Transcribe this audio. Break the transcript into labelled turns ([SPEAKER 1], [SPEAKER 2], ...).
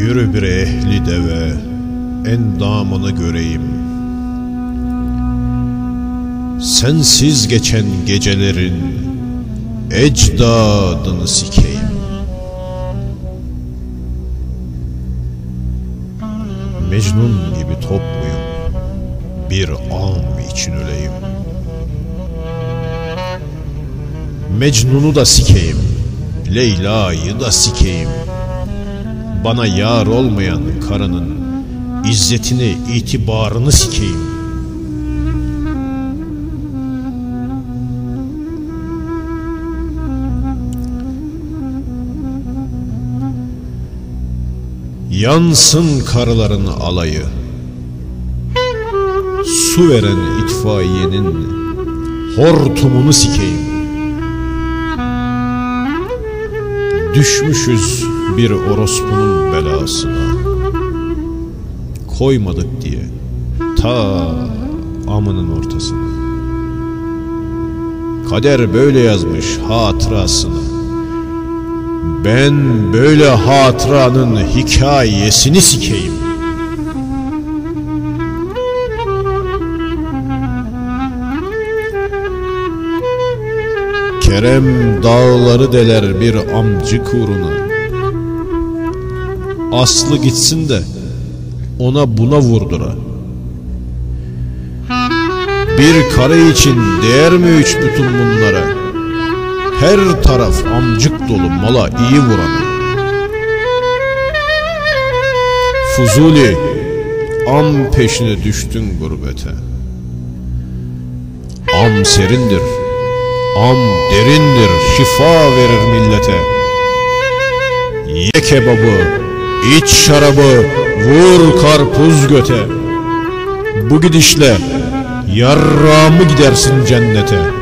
[SPEAKER 1] Yürü bir ehli deve, endamını göreyim. Sensiz geçen gecelerin ecdadını sikeyim. Mecnun gibi top muyum? Bir am için öleyim. Mecnun'u da sikeyim. Leyla'yı da sikeyim. Bana yar olmayan karının izzetini, itibarını sikeyim. Yansın karıların alayı Su veren itfaiyenin Hortumunu sikeyim Düşmüşüz bir orospunun belasına. Koymadık diye Ta amının ortasına. Kader böyle yazmış hatırasını. Ben böyle hatıranın hikayesini sikeyim. Kerem dağları deler bir amcı uğruna. Aslı gitsin de ona buna vurdura. Bir karı için değer mi üç bütün bunlara? Her taraf amcık dolu mala iyi vuranı. Fuzuli, am peşine düştün gurbete. Am serindir, am derindir, şifa verir millete. Ye kebabı, iç şarabı, vur karpuz göte. Bu gidişle yarrağımı gidersin cennete.''